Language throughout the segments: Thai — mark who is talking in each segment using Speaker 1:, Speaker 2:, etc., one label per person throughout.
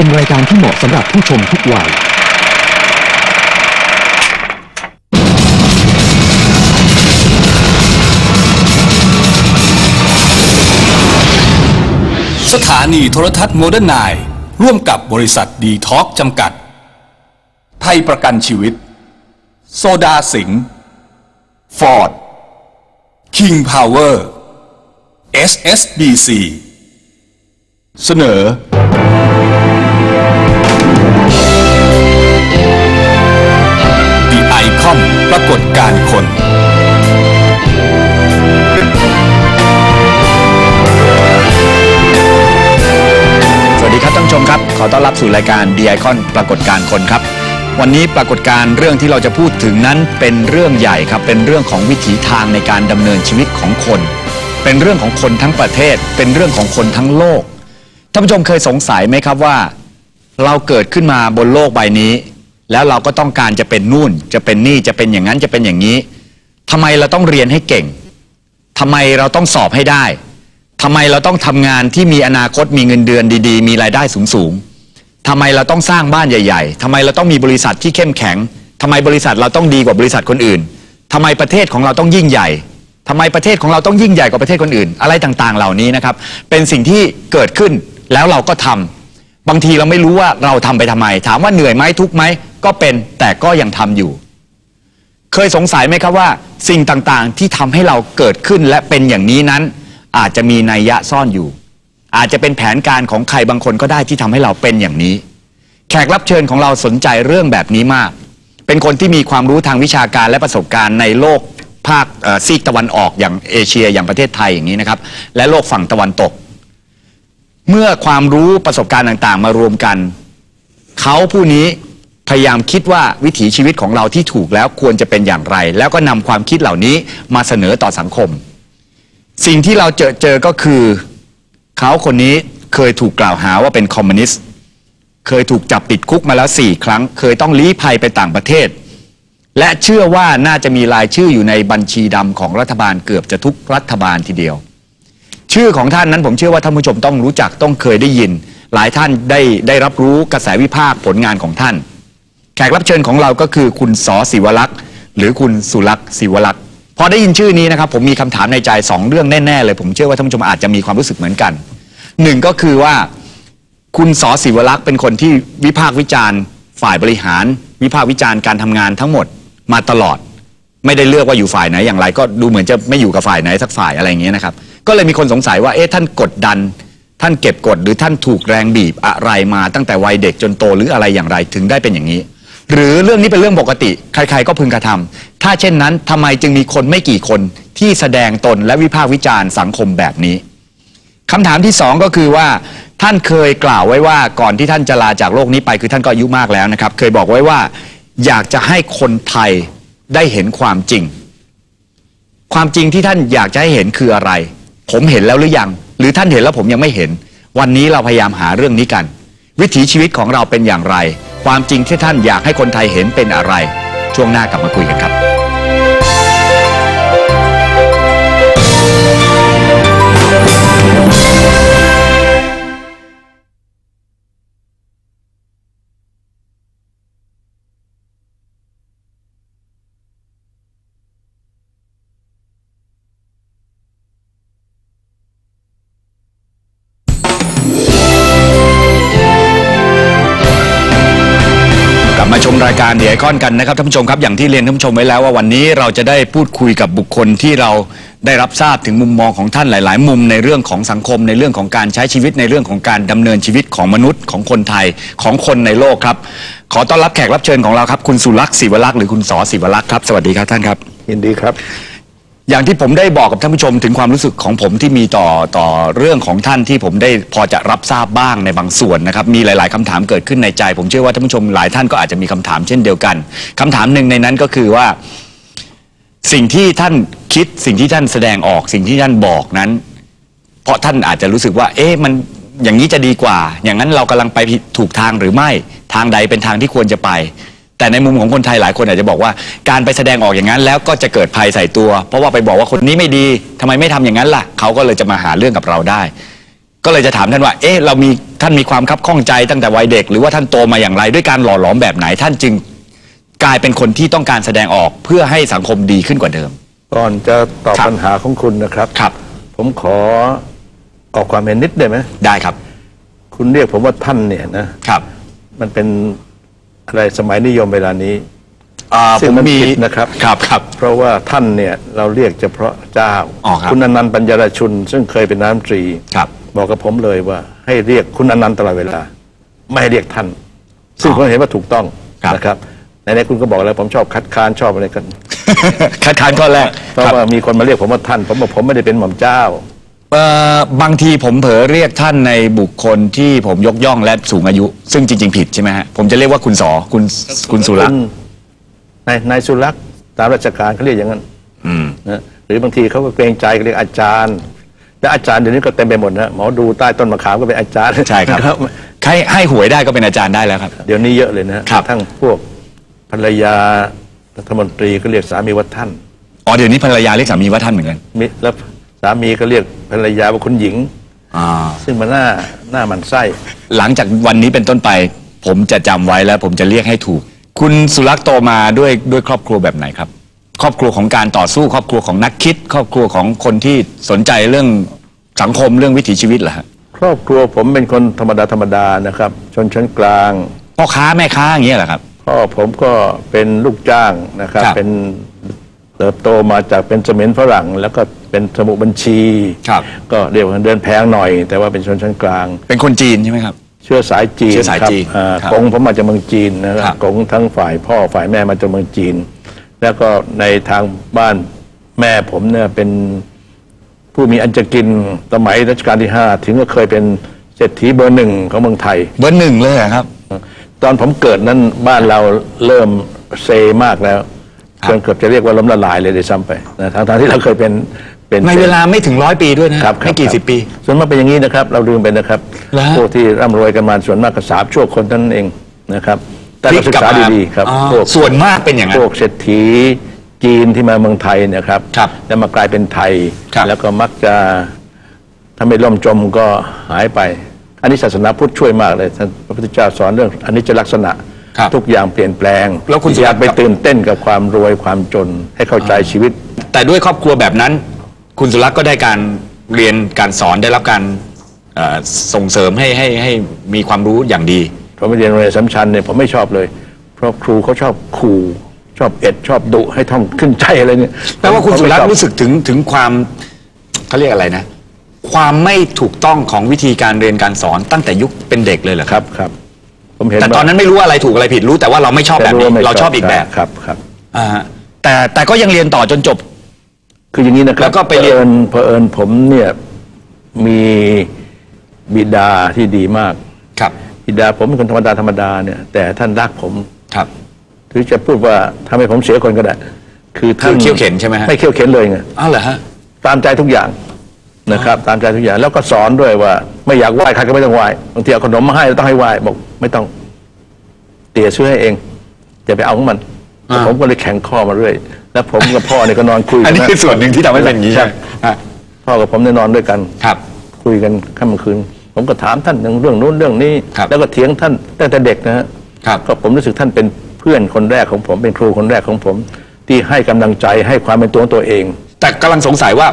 Speaker 1: เป็นรายการที่เหมาะสำหรับผู้ชมทุกวัย
Speaker 2: สถานีโทรทัศน์โมเดิร์นไนร่วมกับบริษัทดีท็อกจำกัด ไทยประกันชีวิต โซดาสิงห์ฟอร์ดคิงพาวเวอร์ SSBC เสนอ The Icon ปรากฏการณ์คน
Speaker 3: สวัสดีครับท่านผู้ชมครับ ขอต้อนรับสู่รายการ d ีไอคอนปรากฏการณ์คนครับ วันนี้ปรากฏการณ์เรื่องที่เราจะพูดถึงนั้นเป็นเรื่องใหญ่ครับ เป็นเรื่องของวิถีทางในการดำเนินชีวิตของคน เป็นเรื่องของคนทั้งประเทศ เป็นเรื่องของคนทั้งโลก ท่านผู้ชมเคยสงสัยไหมครับว่า เราเกิดขึ้นมาบนโลกใบนี้ แล้วเราก็ต้องการจะเป็นนู่น จะเป็นนี่จะเป็นอย่างนั้นจะเป็นอย่างนี้ทำไมเราต้องเรียนให้เก่งทำไมเราต้องสอบให้ได้ทำไมเราต้องทำงานที่มีอนาคตมีเงินเดือนดีๆ มีรายได้สูงๆทำไมเราต้องสร้างบ้านใหญ่ๆทำไมเราต้องมีบริษัทที่เข้มแข็งทำไมบริษัทเราต้องดีกว่าบริษัทคนอื่นทำไมประเทศของเราต้องยิ่งใหญ่ทำไมประเทศของเราต้องยิ่งใหญ่กว่าประเทศคนอื่น อะไรต่างๆ เหล่านี้นะครับ เป็นสิ่งที่เกิดขึ้นแล้วเราก็ทำ บางทีเราไม่รู้ว่าเราทำไปทำไม ถามว่าเหนื่อยไหมทุกไหมก็เป็นแต่ก็ยังทำอยู่ เคยสงสัยไหมครับว่า สิ่งต่างๆที่ทำให้เราเกิดขึ้นและเป็นอย่างนี้นั้น อาจจะมีนัยยะซ่อนอยู่ อาจจะเป็นแผนการของใครบางคนก็ได้ที่ทำให้เราเป็นอย่างนี้ แขกรับเชิญของเราสนใจเรื่องแบบนี้มาก เป็นคนที่มีความรู้ทางวิชาการและประสบการณ์ในโลกภาคซีกตะวันออกอย่างเอเชียอย่างประเทศไทยอย่างนี้นะครับ และโลกฝั่งตะวันตก เมื่อความรู้ประสบการณ์ต่างๆ มารวมกัน เขาผู้นี้พยายามคิดว่าวิถีชีวิตของเราที่ถูกแล้วควรจะเป็นอย่างไร แล้วก็นำความคิดเหล่านี้มาเสนอต่อสังคม สิ่งที่เราเจอเจอก็คือ เขาคนนี้เคยถูกกล่าวหาว่าเป็นคอมมิวนิสต์เคยถูกจับติดคุกมาแล้วสี่ครั้ง เคยต้องลี้ภัยไปต่างประเทศ และเชื่อว่าน่าจะมีรายชื่ออยู่ในบัญชีดำของรัฐบาลเกือบจะทุกรัฐบาลทีเดียว ชื่อของท่านนั้นผมเชื่อว่าท่านผู้ชมต้องรู้จักต้องเคยได้ยิน หลายท่านได้ได้รับรู้กระแสวิพากษ์ผลงานของท่าน แขกรับเชิญของเราก็คือคุณสอศิวลักษ์หรือคุณสุลักษ์ศิวลักษ์พอได้ยินชื่อนี้นะครับผมมีคำถามในใจสองเรื่องแน่ๆเลย ผมเชื่อว่าท่านผู้ชมอาจจะมีความรู้สึกเหมือนกันหนึ่งก็คือว่าคุณสอศิวลักษ์เป็นคนที่วิพากษ์วิจารณ์ ฝ่ายบริหาร วิพากษ์วิจารณ์การทำงานทั้งหมดมาตลอด ไม่ได้เลือกว่าอยู่ฝ่ายไหนอย่างไร ก็ดูเหมือนจะไม่อยู่กับฝ่ายไหนสักฝ่ายอะไรอย่างเงี้ยนะครับ ก็เลยมีคนสงสัยว่า เอ๊ะท่านกดดัน ท่านเก็บกดหรือท่านถูกแรงบีบอะไรมาตั้งแต่วัยเด็กจนโตหรืออะไรอย่างไรถึงได้เป็นอย่างนี้ หรือเรื่องนี้เป็นเรื่องปกติ ใครๆก็พึงกระทำถ้าเช่นนั้นทำไมจึงมีคนไม่กี่คนที่แสดงตนและวิพากษ์วิจารณ์สังคมแบบนี้ คำถามที่สองก็คือว่า ท่านเคยกล่าวไว้ว่าก่อนที่ท่านจะลาจากโลกนี้ไปคือท่านก็อายุมากแล้วนะครับ เคยบอกไว้ว่า อยากจะให้คนไทยได้เห็นความจริง ความจริงที่ท่านอยากจะให้เห็นคืออะไร ผมเห็นแล้วหรือยัง หรือท่านเห็นแล้วผมยังไม่เห็น วันนี้เราพยายามหาเรื่องนี้กัน วิถีชีวิตของเราเป็นอย่างไร ความจริงที่ท่านอยากให้คนไทยเห็นเป็นอะไร ช่วงหน้ากลับมาคุยกันครับ รายการเดียไอคอนกันนะครับท่านผู้ชมครับอย่างที่เรียนท่านผู้ชมไว้แล้วว่าวันนี้เราจะได้พูดคุยกับบุคคลที่เราได้รับทราบถึงมุมมองของท่านหลาย ๆ มุมในเรื่องของสังคมในเรื่องของการใช้ชีวิตในเรื่องของการดำเนินชีวิตของมนุษย์ของคนไทยของคนในโลกครับ ขอต้อนรับแขกรับเชิญของเราครับ คุณสุรักษ์ศิวลักษ์หรือคุณสอศิวลักษ์ครับสวัสดีครับท่านครับ
Speaker 4: ยินดีครับ
Speaker 3: อย่างที่ผมได้บอกกับท่านผู้ชมถึงความรู้สึกของผมที่มีต่อต่อเรื่องของท่านที่ผมได้พอจะรับทราบบ้างในบางส่วนนะครับมีหลาย ๆคำถามเกิดขึ้นในใจ ผมเชื่อว่าท่านผู้ชมหลายท่านก็อาจจะมีคำถามเช่นเดียวกันคำถามหนึ่งในนั้นก็คือว่า สิ่งที่ท่านคิดสิ่งที่ท่านแสดงออกสิ่งที่ท่านบอกนั้น เพราะท่านอาจจะรู้สึกว่า เอ๊ะมันอย่างนี้จะดีกว่า อย่างนั้นเรากำลังไปผิดถูกทางหรือไม่ทางใดเป็นทางที่ควรจะไป แต่ในมุมของคนไทยหลายคนอาจจะบอกว่าการไปแสดงออกอย่างนั้น แล้วก็จะเกิดภัยใส่ตัว เพราะว่าไปบอกว่าคนนี้ไม่ดีทำไมไม่ทำอย่างนั้นล่ะ เขาก็เลยจะมาหาเรื่องกับเราได้กก็เลยจะถามท่านว่า เอ๊ะ เรามีท่านมีความคับข้องใจตั้งแต่วัยเด็ก หรือว่าท่านโตมาอย่างไร ด้วยการหล่อหลอมแบบไหนท่านจึง กลายเป็นคนที่ต้องการแสดงออกเพื่อให้สังคมดีขึ้นกว่าเดิม
Speaker 4: ก่อนจะตอบ
Speaker 3: ครับ
Speaker 4: ปัญหาของคุณนะครับ
Speaker 3: ครับ
Speaker 4: ผมขอออกความเห็นนิดได้ไหม
Speaker 3: ได้ครับ
Speaker 4: คุณเรียกผมว่าท่านเนี่ยนะครับ มันเป็น อะไรสมัยนิยมเวลานี้
Speaker 3: อ่า
Speaker 4: ซึ่
Speaker 3: ผ
Speaker 4: ง
Speaker 3: ม
Speaker 4: มัน
Speaker 3: มี
Speaker 4: ผิดนะครับ
Speaker 3: ครับครับ
Speaker 4: เพราะว่าท่านเนี่ยเราเรียกเฉพาะเจ้า
Speaker 3: อ๋อครับ
Speaker 4: ณอนันต์ปัญญารชุน ซึ่งเคยเป็นน้ำตรี
Speaker 3: ครับ
Speaker 4: บอกกับผมเลยว่าให้เรียกคุณอนันต์ตลอดเวลา ไม่ให้เรียกท่าน ซึ่งผมเห็นว่าถูกต้อง
Speaker 3: ครับ
Speaker 4: นะครับในนี้คุณก็บอกแล้วผมชอบคัดค้านชอบอะไรกัน
Speaker 3: คัดค้านข้อแรก
Speaker 4: เพราะ
Speaker 3: ครับ
Speaker 4: ว่ามีคนมาเรียกผมว่าท่าน ผมบอกผมไม่ได้เป็นหม่อมเจ้า
Speaker 3: เอ่อบางทีผมเผลอเรียกท่านในบุคคลที่ผมยกย่องและสูงอายุ ซึ่งจริง ๆ ผิดใช่ไหมฮะผมจะเรียกว่าคุณสอคุณคุณสุรักษ์
Speaker 4: นายนายสุรักษ์ตามราชการเขาเรียกอย่างนั้น
Speaker 3: อืม
Speaker 4: นะหรือบางทีเขาก็เกรงใจก็เรียกอาจารย์ และอาจารย์เดี๋ยวนี้ก็เต็มไปหมดนะหมอดูใต้ต้นมะขามก็เป็นอาจารย์
Speaker 3: ใช่ครับให้ให้หวยได้ก็เป็นอาจารย์ได้แล้วครับ
Speaker 4: เดี๋ยวนี้เยอะเลยนะครับ ทั้งพวกภรรยารัฐมนตรีก็เรียกสามีว่าท่าน
Speaker 3: อ๋อเดี๋ยวนี้ภรรยาเรียกสามีว่าท่านเหมือนกัน
Speaker 4: มิแล้ว สามีก็เรียกภรรยาว่าคุณหญิง
Speaker 3: อ่า
Speaker 4: ซึ่งมันหน้าหน้ามันไส้
Speaker 3: หลังจากวันนี้เป็นต้นไป ผมจะจำไว้แล้วผมจะเรียกให้ถูก คุณสุรักษ์โตมาด้วยด้วยครอบครัวแบบไหนครับ ครอบครัวของการต่อสู้ ครอบครัวของนักคิด ครอบครัวของคนที่สนใจเรื่องสังคมเรื่องวิถีชีวิตเหรอฮะ
Speaker 4: ครอบครัวผมเป็นคนธรรมดาธรรมดานะครับ ชนชั้นกลาง
Speaker 3: พ่อค้าแม่ค้าอย่างเงี้ยเหรอครับ
Speaker 4: พ่อผมก็เป็นลูกจ้างนะครับ
Speaker 3: ครับ
Speaker 4: เป็นเติบโตมาจากเป็นเสมียนฝรั่ง แล้วก็ เป็นสมุดบัญชี
Speaker 3: ครับ
Speaker 4: ก็เรียกว่าเดินแพงหน่อย แต่ว่าเป็นชนชั้นกลาง
Speaker 3: เป็นคนจีนใช่ไหมครับ
Speaker 4: เชื้อสายจีน
Speaker 3: เชื้อสาย
Speaker 4: ครับ
Speaker 3: จีน
Speaker 4: อ่า
Speaker 3: ครับ
Speaker 4: กงผมมาจากเมืองจีนนะค
Speaker 3: ครั
Speaker 4: รับบกงทั้งฝ่ายพ่อฝ่ายแม่มาจากเมืองจีน แล้วก็ในทางบ้านแม่ผมเนี่ยเป็นผู้มีอันจะกินสมัยรัชกาลที่ห้าถึงก็เคยเป็นเศรษฐีเบอร์หนึ่งของเมืองไทย
Speaker 3: เบอร์หนึ่งเลยเหรอครับ
Speaker 4: ตอนผมเกิดนั้นบ้านเราเริ่มเซมากแล้ว
Speaker 3: ครับ
Speaker 4: จนเกือบจะเรียกว่าล้มละลายเลยด้วยซ้ำไปนะทางทางๆที่เราเคยเป็น เป็น
Speaker 3: ในเวลาไม่ถึงร้อยปีด้วยนะครับ
Speaker 4: ครับ
Speaker 3: ไม่กี่
Speaker 4: ครับ
Speaker 3: สิบปี
Speaker 4: ส่วนมากเป็นอย่างนี้นะครับ เราลืมไปนะครับ
Speaker 3: เหรอฮะ
Speaker 4: พวกที่ร่ำรวยกันมาส่วนมากก็สามชั่วคนเท่านั้นเองนะครับแต่เราศึกษาดีๆครับ
Speaker 3: อ๋อ
Speaker 4: พวก
Speaker 3: ส่วนมากเป็นอย่างนั้
Speaker 4: พ
Speaker 3: น
Speaker 4: วกเศรษฐีจีนที่มาเมืองไทยเนะครับ
Speaker 3: ครับ
Speaker 4: แล้วมากลายเป็นไทย
Speaker 3: ครับ
Speaker 4: แล้วก็มักจะถ้าไม่ล่มจมก็หายไป อันนี้ศาสนาพุทธช่วยมากเลยท่านพระพุทธเจ้าสอนเรื่องอันนี้จะลักษณะ
Speaker 3: ครับ
Speaker 4: ทุกอย่างเปลี่ยนแปลง
Speaker 3: แล้วคุณ
Speaker 4: อย่าไป
Speaker 3: สุรัตน์
Speaker 4: ตื่นเต้นกับความรวยความจนให้เข้าใจชีวิต
Speaker 3: แต่ด้วยครอบครัวแบบนั้น คุณสุรักษ์ก็ได้การเรียนการสอนได้รับการเอ่อส่งเสริมให้ให้ให้มีความรู้อย่างดี
Speaker 4: ผมไปเรียนโรงเรียนสัมชันเนี่ยผมไม่ชอบเลย เพราะครูเขาชอบขู่ชอบเอ็ดชอบดุให้ท่องขึ้นใจอะไรเนี่ย
Speaker 3: แปลว่าคุณสุรัก
Speaker 4: ผม
Speaker 3: ษ์
Speaker 4: ไม่ชอบ
Speaker 3: รู้สึกถึงถึงความเขาเรียกอะไรนะ ความไม่ถูกต้องของวิธีการเรียนการสอนตั้งแต่ยุคเป็นเด็กเลยเหรอ
Speaker 4: ค
Speaker 3: ครับ
Speaker 4: รับครับผมเห็น
Speaker 3: แต่ตอนนั้นไม่รู้อะไรถูกอะไรผิดรู้แต่ว่าเราไม่ชอบแบบนี้
Speaker 4: ต่ว่ไม่
Speaker 3: เราชอบอีกแบบ
Speaker 4: ครับครับ
Speaker 3: อ่าฮะแต่แต่ก็ยังเรียนต่อจนจบ
Speaker 4: คืออย่างนี้นะครับ
Speaker 3: แล้วก็ไปเรียน
Speaker 4: ผอิญเผอิญผมเนี่ยมีบิดาที่ดีมาก
Speaker 3: ครับ
Speaker 4: บิดาผมเป็นคนธรรมดาธรรมดาเนี่ยแต่ท่านรักผม
Speaker 3: ครับ
Speaker 4: หรือจะพูดว่าทำให้ผมเสียคนก็ได้ คือท่าน
Speaker 3: คือเขี่ยวเข็นใช่ไหมฮะ
Speaker 4: ไม่เขี่ยวเข็นเลยไง
Speaker 3: อ้าวเหรอฮะ
Speaker 4: ตามใจทุกอย่างนะครับ ตามใจทุกอย่างแล้วก็สอนด้วยว่า ไม่อยากไหว้ใครก็ไม่ต้องไหว้บางทีเอาขนมมาให้ต้องให้ไหว้บอกไม่ต้องเตี๋ยซื้อให้เองอย่าไปเอาของมัน
Speaker 3: อ่า
Speaker 4: ผมก็เลยแข็งข้อมาเรื่อย แล้วผมกับพ่อเนี่ยก็นอนคุยกั
Speaker 3: อันนี้ะคือส่วนหนึ่งที่ทำให้เป็นอย่างนี้ใช่ไหมฮะ
Speaker 4: พ่อกับผมเนี่ยนอนด้วยกัน
Speaker 3: ครับ
Speaker 4: คุยกันค่ำคืน ผมก็ถามท่านเรื่องนู้นเรื่องนี้
Speaker 3: ครับ
Speaker 4: แล้วก็เถียงท่านตั้งแต่เด็กนะฮะ
Speaker 3: ครับ
Speaker 4: ก็ผมรู้สึกท่านเป็นเพื่อนคนแรกของผมเป็นครูคนแรกของผม ที่ให้กำลังใจให้ความเป็นตัวของตัวเอง
Speaker 3: แต่กำลังสงสัยว่า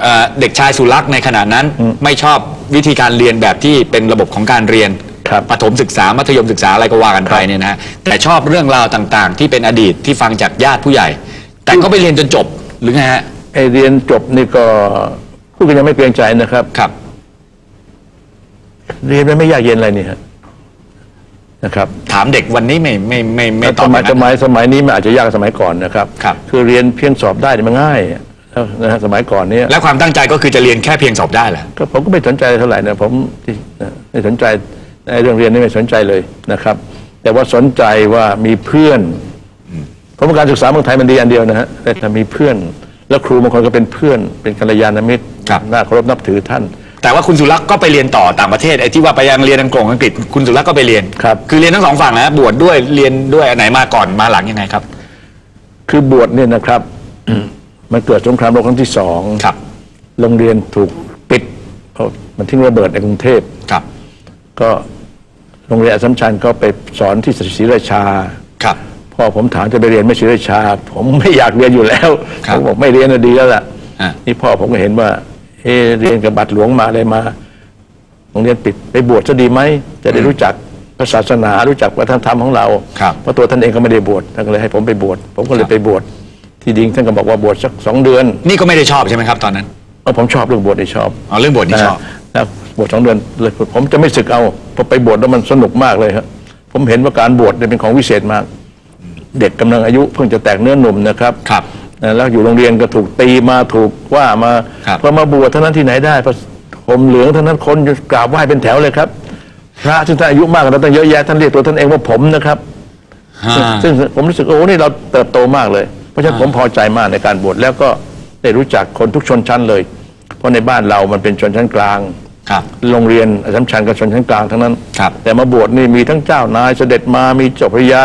Speaker 3: เอ่อเด็กชายสุรักษ์ในขณะนั้นไม่ชอบวิธีการเรียนแบบที่เป็นระบบของการเรียน
Speaker 4: ครับ
Speaker 3: ประถมศึกษามัธยมศึกษาอะไรก็ว่ากันไปเนี่ยนะแต่ชอบเรื่องราวต่างๆ ที่เป็นอดีตที่ฟังจากญาติผู้ใหญ่ แต่ก็ไปเรียนจนจบหรือไงฮะ
Speaker 4: ไอเรียนจบนี่ก็พูดกันยังไม่เกรงใจนะครับ
Speaker 3: ครับ
Speaker 4: เรียนมันไม่ยากเย็นอะไรนี่ฮะนะครับ
Speaker 3: ถามเด็กวันนี้ไม่ไม่ไม่ไม่ต
Speaker 4: ส
Speaker 3: อบ
Speaker 4: มัย
Speaker 3: นะ
Speaker 4: สมัยสมัยนี้มันอาจจะยากกว่าสมัยก่อนนะครับ
Speaker 3: ครับ
Speaker 4: คือเรียนเพียงสอบได้เนี่ยมันง่ายแล้วนะฮะสมัยก่อนเนี้
Speaker 3: และความตั้งใจก็คือจะเรียนแค่เพียงสอบได้แหละ
Speaker 4: ก็ผมก็ไม่สนใจเท่าไหร่นะผมที่นะไม่สนใจในเรื่องเรียนนี่ไม่สนใจเลยนะครับ แต่ว่าสนใจว่ามีเพื่อน ผมว่าการศึกษาเมืองไทยมันดีอันเดียวนะฮะแต่ถ้ามีเพื่อน แล้วครูบางคนก็เป็นเพื่อน เป็นกัลยาณมิตร
Speaker 3: ครับ
Speaker 4: น่าเคารพนับถือท่าน
Speaker 3: แต่ว่าคุณสุรักษ์ก็ไปเรียนต่อต่างประเทศไอ้ที่ว่าไปยังเรียนอังกฤษอังกฤษคุณสุรักษ์ก็ไปเรียน
Speaker 4: ครับ
Speaker 3: คือเรียนทั้งสองฝั่งนะบวชด้วยเรียนด้วยอันไหนมาก่อนมาหลังยังไงครับ
Speaker 4: คือบวชเนี่ยนะครับ มันเกิดสงครามโลกครั้งที่สอง
Speaker 3: ครับ
Speaker 4: โรงเรียนถูกปิดเขามันทิ้งระเบิดในกรุงเทพ
Speaker 3: ครับ
Speaker 4: ก็โรงเรียนอัสสัมชัญก็ไปสอนที่ศรีราชา
Speaker 3: ครับ
Speaker 4: พ่อผมถามจะไปเรียนไม่ศรีราชา ผมไม่อยากเรียนอยู่แล้ว
Speaker 3: ครับ
Speaker 4: ผมบอกไม่เรียนน่ะดีแล้วล่ะ
Speaker 3: อะ
Speaker 4: นี่พ่อผมก็เห็นว่า เอะเรียนกับบัตรหลวงมาอะไรมาโรงเรียนปิดไปบวชจะดีไหมจะได้รู้จักพระศาสนารู้จักวัฒนธรรมของเรา
Speaker 3: ครับ
Speaker 4: เพราะตัวท่านเองก็ไม่ได้บวชท่านก็เลยให้ผมไปบวชผมก็เลยไปบวชที่ดิงท่านก็บอกว่าบวชสักสองเดือน
Speaker 3: นี่ก็ไม่ได้ชอบใช่ไหมครับตอนนั้น
Speaker 4: เออผมชอบเรื่องบวชนี่ชอบ
Speaker 3: อ๋อเรื่องบวชนี่ชอบ
Speaker 4: นะบวชสองเดือนเลยผมจะไม่ศึกเอาพอไปบวชแล้วมันสนุกมากเลยครับผมเห็นว่าการบวชเนี่ยเป็นของวิเศษมาก เด็กกำลังอายุเพิ่งจะแตกเนื้อหนุ่มนะครับ
Speaker 3: ครับ
Speaker 4: นะแล้วอยู่โรงเรียนก็ถูกตีมาถูกว่ามา
Speaker 3: ครับ
Speaker 4: พอมาบวชเท่านั้นที่ไหนได้พอผมเหลืองเท่านั้นคนจะกราบไหว้เป็นแถวเลยครับ พระที่ท่านอายุมากกว่าเราตั้งเยอะแยะท่านเรียกตัวท่านเองว่าผมนะครับซึ่งซึ่งผมรู้สึกโอ้นี่เราเติบโตมากเลย เพราะฉะนั้นผมพอใจมากในการบวชแล้วก็ได้รู้จักคนทุกชนชั้นเลย เพราะในบ้านเรามันเป็นชนชั้นกลาง
Speaker 3: ครับ
Speaker 4: โรงเรียนอัสสัมชัญกับชนชั้นกลางทั้งนั้น
Speaker 3: ครับ
Speaker 4: แต่มาบวชนี่มีทั้งเจ้านายเสด็จมามีเจ้าพระยา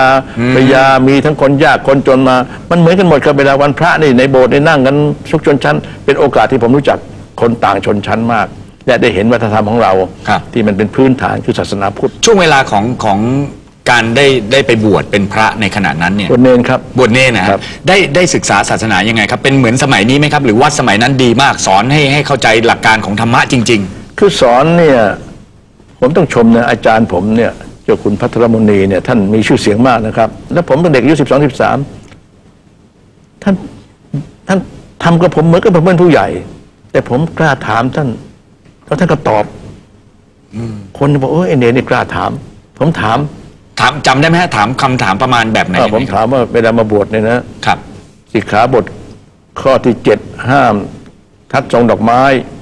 Speaker 4: พระยามีทั้งคนยากคนจนมา มันเหมือนกันหมดครับเวลาวันพระนี่ในโบสถ์นี่นั่งกันทุกชนชั้น เป็นโอกาสที่ผมรู้จักคนต่างชนชั้นมาก และได้เห็นวัฒนธรรมของเรา
Speaker 3: ครับ
Speaker 4: ที่มันเป็นพื้นฐานคือศาสนาพุทธ
Speaker 3: ช่วงเวลาของของการได้ได้ไปบวชเป็นพระในขณะนั้นเนี่ย
Speaker 4: บวชเนนครับ
Speaker 3: บวชเนรนะค
Speaker 4: ครั
Speaker 3: รับบ ได้ได้ศึกษาศาสนายังไงครับ เป็นเหมือนสมัยนี้ไหมครับ หรือวัดสมัยนั้นดีมากสอนให้ให้เข้าใจหลักการของธรรมะจริง
Speaker 4: คือสอนเนี่ยผมต้องชมนะอาจารย์ผมเนี่ยเจ้าคุณพัทรมณีเนี่ยท่านมีชื่อเสียงมากนะครับ แล้วผมเป็นเด็กอายุสิบสองสิบสามท่านท่านทำกับผมเหมือนกับผมเป็นผู้ใหญ่ แต่ผมกล้าถามท่านแล้วท่านก็ตอบคนบอกเออไอเนรนี่กล้าถาม ผมถาม
Speaker 3: ๆถามจำได้ไหมฮะถามคำถามประมาณแบบไหน
Speaker 4: เออผม
Speaker 3: ยังไงครับ
Speaker 4: ถามว่าเวลามาบวชเนี่ยนะครับ สิกขาบทข้อที่เจ็ดห้าม ทัดทรงดอกไม้
Speaker 3: ครับ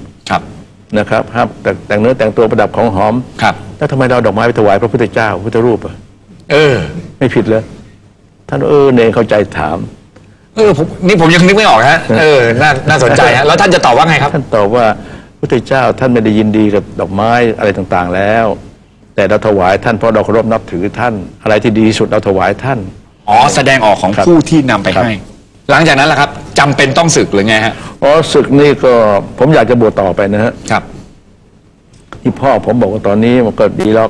Speaker 4: นะครับห้ามแต่งแต่งเนื้อแต่งตัวประดับของหอม
Speaker 3: ครับ
Speaker 4: แล้วทำไมเราเอาดอกไม้ไปถวายพระพุทธเจ้าพระพุทธรูปอะ
Speaker 3: เออ
Speaker 4: ไม่ผิดเลยท่านเออเนรเข้าใจถาม
Speaker 3: เออผมนี่ผมยังนึกไม่ออกฮะเออน่าน่าสนใจฮะแล้วท่านจะตอบว่าไงครับ
Speaker 4: ท่านตอบว่าพระพุทธเจ้าท่านไม่ได้ยินดีกับดอกไม้อะไรต่างๆแล้ว แต่เราถวายท่านเพราะเราเคารพนับถือท่าน อะไรที่ดีที่สุดเราถวายท่าน
Speaker 3: อ๋อ แสดงออกของ
Speaker 4: ครับ
Speaker 3: ผู้ที่นำไป
Speaker 4: ครับ
Speaker 3: ให้ หลังจากนั้นล่ะครับจำเป็นต้องศึกหรือไงฮะ
Speaker 4: อ๋อศึกนี่ก็ผมอยากจะบวชต่อไปนะฮะ
Speaker 3: ครับ
Speaker 4: ที่พ่อผมบอกว่าตอนนี้มันก็ดีแล้ว